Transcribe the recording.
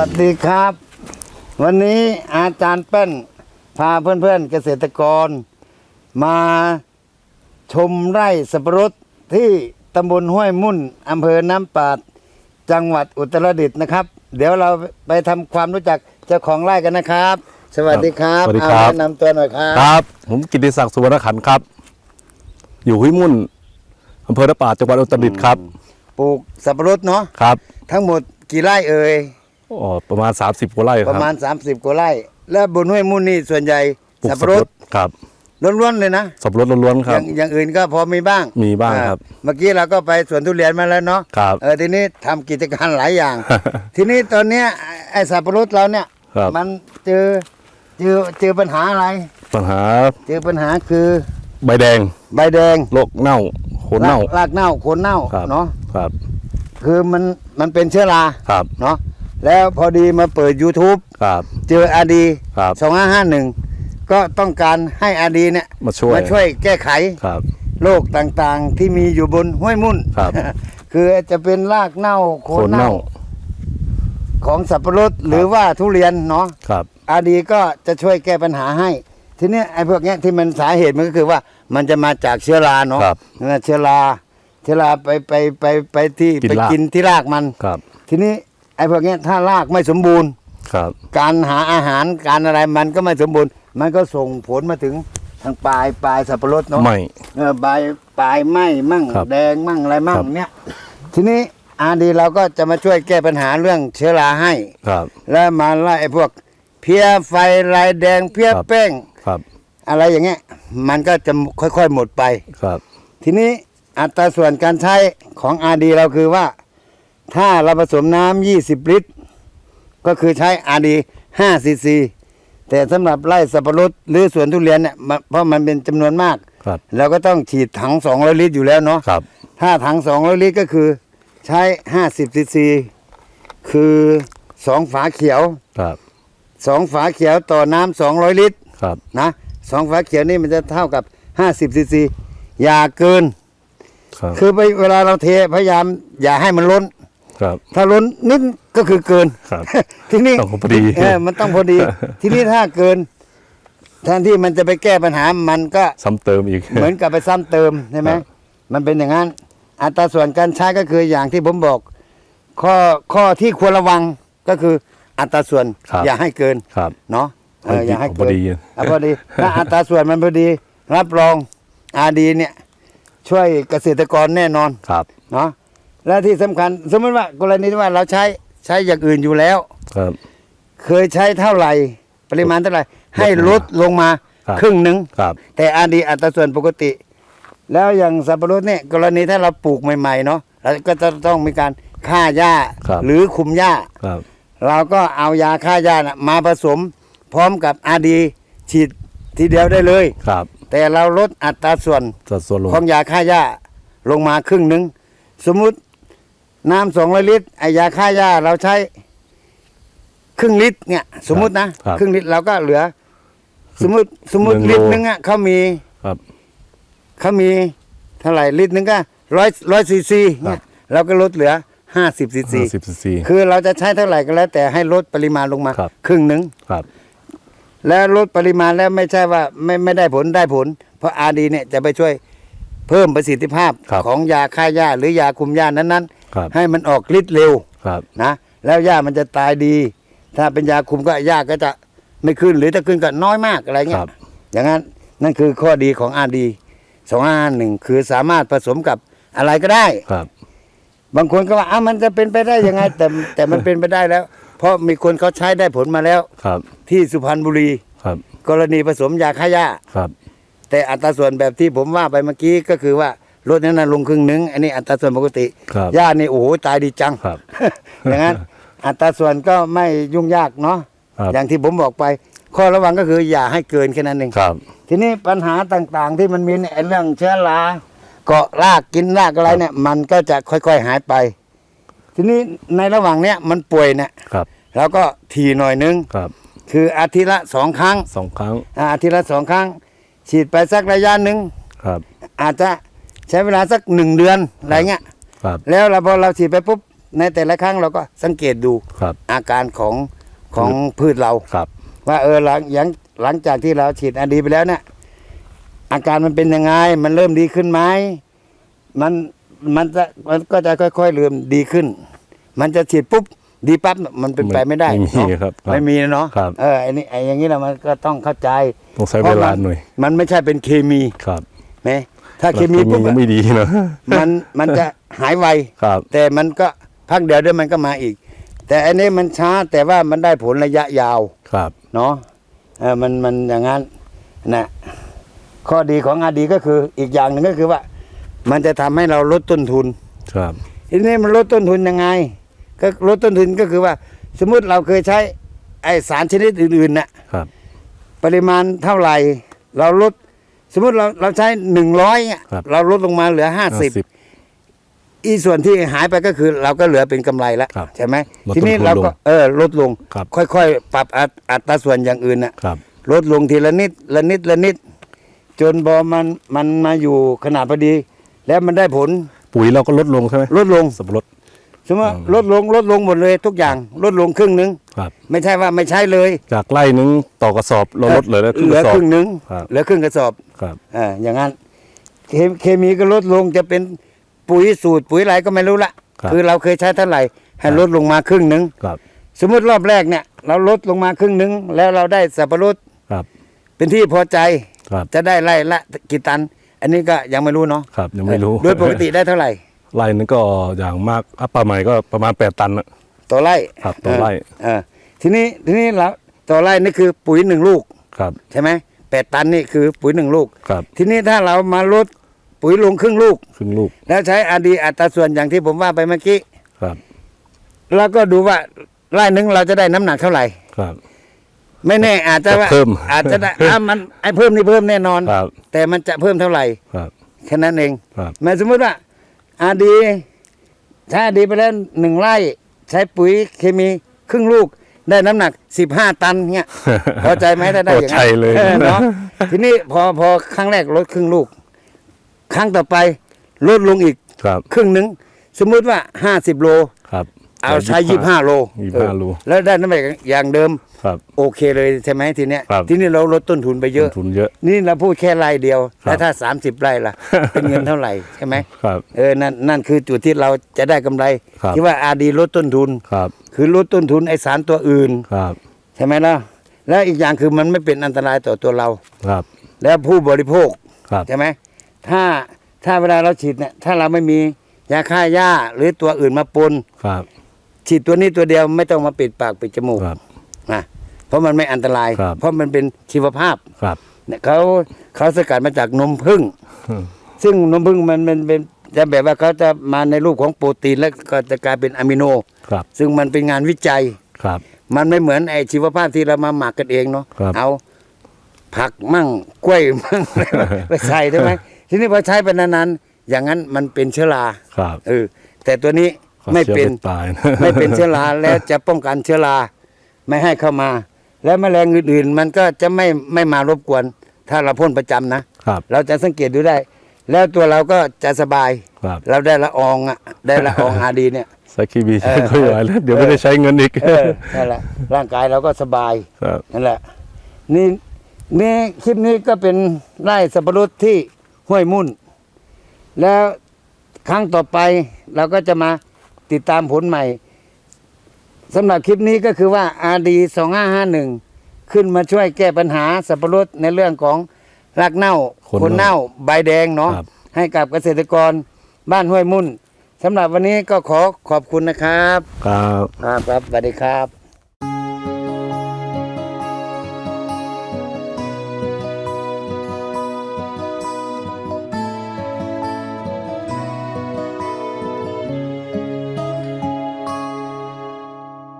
วัสดีครับ วันนี้อาจารย์เป้นพาเพื่อนๆเกษตรกร มาชมไร่สับปะรดที่ตำบลห้วยมุ่นอำเภอน้ำปาด จังหวัดอุตรดิตถ์นะครับ เดี๋ยวเราไปทำความรู้จักเจ้าของไร่กันนะครับ สวัสดีครับสวัสดีครับ เอาแนะนำตัวหน่อยครับ ครับ ผมกิติศักดิ์สุวรรณขันธ์ครับ อยู่ห้วยมุ่นอำเภอระป่าดจังหวัดอุตรดิตถ์ครับปลูกสับปะรดเนาะครับ ทั้งหมดกี่ไร่เอ่ย อ๋อประมาณ 30กว่าไร่คปรับระมาณ 30กว่าไร่ แล้วบนห้วยมุ่นนี่ส่วนใหญ่ปลูกสับสัปะบรปะดรดครับล้วนๆเลยนะ สับปะรดล้วนๆคอรับ ย่างอย่างอื่นก็พอมีบ้างมีบ้างครับอ่เมื่อกี้เราก็ไปสวนทุเรียนมาแล้วเนาะครับ เออทีนี้ทำกิจการหลายอย่าง ทีนี้ตอนเนี้ยไอ้สับปะรดเราเนี่ย ครับ มันเจอเจอเจอปัญหาอะไร ปัญหาเจอปัญหาคือใบแดงใบแดงโรคเน่าโคนเน่ารากเน่าโคนเน่าครับเนาะครับคือมันมันเป็นเชื้อราครับ เนาะ แล้วพอดีมาเปิด YouTube ครับ เจออาดีครับ สองห้าห้าหนึ่งก็ต้องการให้อาดีเนี่ยมาช่วยมาช่วยแก้ไขครับ โรคต่างๆที่มีอยู่บนห้วยมุ่นครับ คือจะเป็นรากเน่าโคโคนนเน่าเน่าของสับปะรดหรือว่าทุเรียนเนาะ ครับ อาดีก็จะช่วยแก้ปัญหาให้ ทีเนี้ยไอ้พวกเนี้ยที่มันสาเหตุมันก็คือว่ามันจะมาจากเชื้อราเนาะครับนั่นนะเชื้อราเชื้อราไปไปไปไปที่กินไปราก กินที่รากมัน ครับ ทีนี้ไอ้พวกเนี้ยถ้ารากไม่สมบูรณ์ ครับ การหาอาหารการอะไรมันก็ไม่สมบูรณ์ มันก็ส่งผลมาถึงทางปลายปลายสับปะรดเนาะไม่ เออใบปลายไหมมั่งครับแดงมั่งอะไรมั่งครับ เนี่ย ทีนี้อาดีเราก็จะมาช่วยแก้ปัญหาเรื่องเชื้อราให้ ครับ แล้วมาไล่ไอ้พวก เพี้ยไฟลายแดงเพี้ยครับ แป้ง ครับ อะไรอย่างเงี้ย มันก็จะค่อยๆหมดไป ครับ ทีนี้อัตราส่วนการใช้ของอาดีเราคือว่า ถ้าเราผสมน้ำ20ลิตร ก็คือใช้อาดี5ซีซีแต่สำหรับไร่สับปะรดหรือสวนทุเรียนเนี่ยมันเพราะมันเป็นจำนวนมากครับ เราก็ต้องฉีดถัง200ลิตรอยู่แล้วเนาะครับ ถ้าถัง200ลิตรก็คือใช้50ซีซีคือ2ฝาเขียวครับ2ฝาเขียวต่อน้ำ200ลิตรครับนะสองฝาเขียวนี่มันจะเท่ากับ50ซีซีอย่าเกิน ครับ คือไปเวลาเราเทพยายามอย่าให้มันล้น ครับ ถ้าล้นนิดก็คือเกินครับทีนี้ต้องพอดีเออมันต้องพอดี ทีนี้ถ้าเกินแทนที่มันจะไปแก้ปัญหามันก็ซ้ำเติมอีก เหมือนกับไปซ้ำเติมใช่ไหมครับมันเป็นอย่างนั้น อัตราส่วนการใช้ก็คืออย่างที่ผมบอก ข้อข้อที่ควรระวังก็คืออัตราส่วนครับอย่าให้เกินครับเนาะเออพอดีอย่าให้พเกิอนดีอะพอดีถ้าอัตราส่วนมันพอดี รับรองอาดีเนี่ย ช่วยเกษตรกรแน่นอนครับเนาะ และที่สำคัญ สมมติว่ากรณีที่ว่าเราใช้ใช้อย่างอื่นอยู่แล้ว ครับ เคยใช้เท่าไหร่ ปริมาณเท่าไหร่ ให้ลดลงมาครับ ครึ่งหนึ่งครับ แต่อาดีอัตราส่วนปกติ แล้วอย่างสับปะรดเนี่ยกรณีถ้าเราปลูกใหม่ๆเนาะเราก็จะต้องมีการฆ่าหญ้าครับ หรือคุมหญ้า ครับ เราก็เอายาฆ่าหญ้านะมาผสม พร้อมกับอาดีฉีดทีเดียวได้เลย ครับแต่เราลดอัตราส่วนสัดส่วนลง ของยาฆ่าหญ้าลงมาครึ่งหนึ่งสมมุติ น้ำสองร้อยลิตรไอยาฆ่าหญ้าเราใช้ครึ่งลิตรเนี่ย สมมุตินะครับครึ่งลิตรเราก็เหลือ สมมุติสมมุติหนึ่งโลลิตรหนึงอะเขามีครับ เขามีเท่าไหร่ลิตรหนึงก็ร้อยร้อยซีซีเนี่ครัยบ เราก็ลดเหลือห้าสิบซีซีห้าสิบซีซี คือเราจะใช้เท่าไหร่ก็แล้ว แต่ให้ลดปริมาณลงมาครับ ครึ่งหนึ่ง ครับ แล้วลดปริมาณแล้วไม่ใช่ว่าไม่ไม่ได้ผลได้ผล เพราะอาดีเนี่ยจะไปช่วยเพิ่มประสิทธิภาพครับของยาฆ่าหญ้าหรือยาคุมหญ้านั้น ครับๆให้มันออกฤทธิ์เร็วครับนะแล้วหญ้ามันจะตายดี ถ้าเป็นยาคุมก็หญ้าก็จะไม่ขึ้นหรือถ้าขึ้นก็น้อยมากอะไรคเงี้รัยบอย่างนั้นนั่นคือข้อดีของอาดีสองห้าหนึ่งคือสามารถผสมกับอะไรก็ได้ครับ บางคนก็ว่าอ้าวมันจะเป็นไปได้ยังไง แต่แต่มันเป็นไปได้แล้ว เพราะมีคนเขาใช้ได้ผลมาแล้วครับ ที่สุพรรณบุรีครับ กรณีผสมยาฆ่าหญ้าครับ แต่อัตราส่วนแบบที่ผมว่าไปเมื่อกี้ก็คือว่า ลดนั้นนะลงครึ่งหนึง อันนี้อัตราส่วนปกติครับหญ้านี่โอ้โหตายดีจังครับอย่างนั้นอัตราส่วนก็ไม่ยุ่งยากเนาะครับอย่างที่ผมบอกไป ข้อระวังก็คืออย่าให้เกินแค่นั้นเองครับทีนี้ปัญหาต่างๆที่มันมีเนี่ยไอ้เรื่องเชื้อราเกาะรากกินรากอะไรเนี่ย มันก็จะค่อยๆหายไป ทีนี้ในระหว่างเนี้ยมันป่วยเนี่ยครับเราก็ทีหน่อยนึงครับคืออาทิตย์ละสองครั้งสองครั้งอ่าอาทิตย์ละสองครั้ง ฉีดไปสักระยะหนึ่งครับ อาจจะ ใช้เวลาสักหนึ่งเดือนอะไรเงี้ยครับ แล้วเราพอเราฉีดไปปุ๊บในแต่ละครั้งเราก็สังเกตดูครับอาการของของพืชเราครับ ว่าเออหลังหลังหลังจากที่เราฉีดอดีไปแล้วเนี่ยอาการมันเป็นยังไง มันเริ่มดีขึ้นไหมมันมันจะมันก็จะค่อยๆเริ่มดีขึ้น มันจะฉีดปุ๊บดีปั๊บมันเป็นไปไม่ได้ไม่มีเนาะครับครับไม่มีเนาะครับเออไอ้นี่ไอ้อย่างนี้เรามันก็ต้องเข้าใจต้องใช้เวลาหน่อย มันไม่ใช่เป็นเคมีครับไหม ถ้าเคมีปุ๊บยังไม่ดีนะมันมันจะหายไวครับ แต่มันก็พักเดียวเดี๋ยวมันก็มาอีก แต่อันนี้มันช้าแต่ว่ามันได้ผลระยะยาวครับเนาะเออมันมันอย่างนั้นนะข้อดีของอาดีก็คืออีกอย่างหนึ่งก็คือว่า มันจะทำให้เราลดต้นทุน ครับทีนี้มันลดต้นทุนยังไง ก็ลดต้นทุนก็คือว่า สมมุติเราเคยใช้ไอสารชนิดอื่นๆน่ะครับ ปริมาณเท่าไหร่ เราลด สมมุติเราเราใช้หนึ่งร้อยครับเราลดลงมาเหลือห้าสิบ50อีส่วนที่หายไปก็คือ เราก็เหลือเป็นกำไรแล้วครับใช่ไหมลดทีนี้ต้นทุนเราก็ลงเออลดลง ครับค่อยๆ ปรับอัตอัตราส่วนอย่างอื่นน่ะครับ ลดลงทีละนิดละนิดละนิด จนพอมันมันมาอยู่ขนาดพอดี แล้วมันได้ผลปุ๋ยเราก็ลดลงใช่ไหมลดลง สับปะรด สมมติว่าอืมลดลงลดลงหมดเลยทุกอย่างลดลงครึ่งหนึงครับไม่ใช่ว่าไม่ใช่เลย จากไร่นึงต่อกระสอบเราลดเลยแล้วครึ่งเหกลือระสอบครึ่งหนึงครับเหลือครึ่งกระสอบครับอ่าอย่างนั้นเคเคมีก็ลดลงจะเป็นปุ๋ยสูตรปุ๋ยอะไรก็ไม่รู้ละครับคือเราเคยใช้เท่าไหร่ให้ลดลงมาครึ่งหนึงครับ สมมติรอบแรกเนี่ย เราลดลงมาครึ่งหนึง แล้วเราได้สับปะรดครับ เป็นที่พอใจครับจะได้ไร่ละกี่ตัน อันนี้ก็ยังไม่รู้เนาะครับยังไม่รู้ โดยปกติได้เท่าไหร่ ไร่นึงก็อย่างมากอัปปาใหม่ก็ประมาณ 8 ตันนะ ต่อไร่ครับต่อไร่ เออทีนี้ทีนี้เราต่อไร่นี่คือปุ๋ยหนึ่งลูก ครับ ใช่ไหมแปดตันนี่คือปุ๋ยหนึ่งลูก ครับ ทีนี้ถ้าเรามาลดปุ๋ยลงครึ่งลูก ครึ่งลูก แล้วใช้อาดีอัตราส่วนอย่างที่ผมว่าไปเมื่อกี้ ครับ แล้วก็ดูว่าไร่หนึงเราจะได้น้ำหนักเท่าไหร่ ครับ ไม่แน่อาจจะว่าจะเพิ่มอาจจะได้อะมันไอ้เพิ่มนี่เพิ่มแน่นอน ครับแต่มันจะเพิ่มเท่าไหร่ครับ แค่นั้นเอง ครับ หมายสมมติว่า อาดีใช้อาดีไปแล้วหนึ่งไร่ใช้ปุ๋ยเคมีครึ่งลูกได้น้ำหนักสิบห้าตันเงี้ยพอใจไหมถ้าได้อย่างพอใจเลยออเนาะทีนี้พอพอครั้งแรกลดครึ่งลูก ครั้งต่อไปลดลงอีกครับ ครึ่งหนึ่งสมมุติว่าห้าสิบโลครับ เอาใช้ยี่ห้าโลยี่เอห้าอโลแล้วได้น้ำหนักอย่างเดิมครับ โอเคเลยใช่ไหมทีเนี้ยครับทีนี้เราลดต้นทุนไปเยอะลงทุนเยอะ นี่เราพูดแค่ไร่เดียวครับแล้วถ้าสามสิบไร่ล่ะ เป็นเงินเท่าไหร่ใช่ไหมครับเออนั่นนั่นคือจุดที่เราจะได้กำไรครับที่ว่าอาดีลดต้นทุนครับ คือลดต้นทุนไอสารตัวอื่นครับใช่ไหมล่ะแล้วอีกอย่างคือมันไม่เป็นอันตรายต่อตัวเราครับ แล้วผู้บริโภคครับใช่ไหมถ้าถ้าเวลาเราฉีดเนี่ยถ้าเราไม่มียาฆ่าหญ้าหรือตัวอื่นมาปนครับ ฉีดตัวนี้ตัวเดียวไม่ต้องมาปิดปากปิดจมูกครับนะเพราะมันไม่อันตราย ครับ เพราะมันเป็นชีวภาพครับ เนี่ยเขาเขาสกัดมาจากนมผึ้งอืมซึ่งนมผึ้งมันมันเป็นจะแบบว่าเขาจะมาในรูปของโปรตีนแล้วก็จะกลายเป็นอะมิโน ครับซึ่งมันเป็นงานวิจัย ครับ มันไม่เหมือนไอชีวภาพที่เรามาหมักกันเองเนาะครับเอาผักมั่งกล้วยมั่ง ไปใส่ใช่ไหมทีนี้พอใช้ไปนานๆอย่างนั้นมันเป็นเชื้อราครับ เออแต่ตัวนี้ก็ ไม่ชื้อเป็นตายนะไม่เป็นเชื้อราและจะป้องกันเชื้อราไม่ให้เข้ามา และแมลงอื่นๆ มันก็จะไม่ไม่มารบกวน ถ้าเราพ่นประจำนะครับเราจะสังเกตดูได้ แล้วตัวเราก็จะสบายครับเราได้ละอองอะได้ละอองอาดีเนี่ยใส่คีบีเออใช้ค่อยไหวแล้วเดี๋ยวไม่ได้ใช้เงินอีกเออนั่นแหละร่างกายเราก็สบายครับนั่นแหละนี่นี่คลิปนี้ก็เป็นไร่สับปะรดที่ห้วยมุ่น แล้วครั้งต่อไปเราก็จะมา ติดตามผลใหม่สำหรับคลิปนี้ก็คือว่า RD 2551 ขึ้นมาช่วยแก้ปัญหาสับปะรดในเรื่องของรากเน่าคนเน่าใบแดงเนาะครับให้กับเกษตรกรบ้านห้วยมุ่นสำหรับวันนี้ก็ขอขอบคุณนะครับ ครับ ครับครับสวัสดีครับ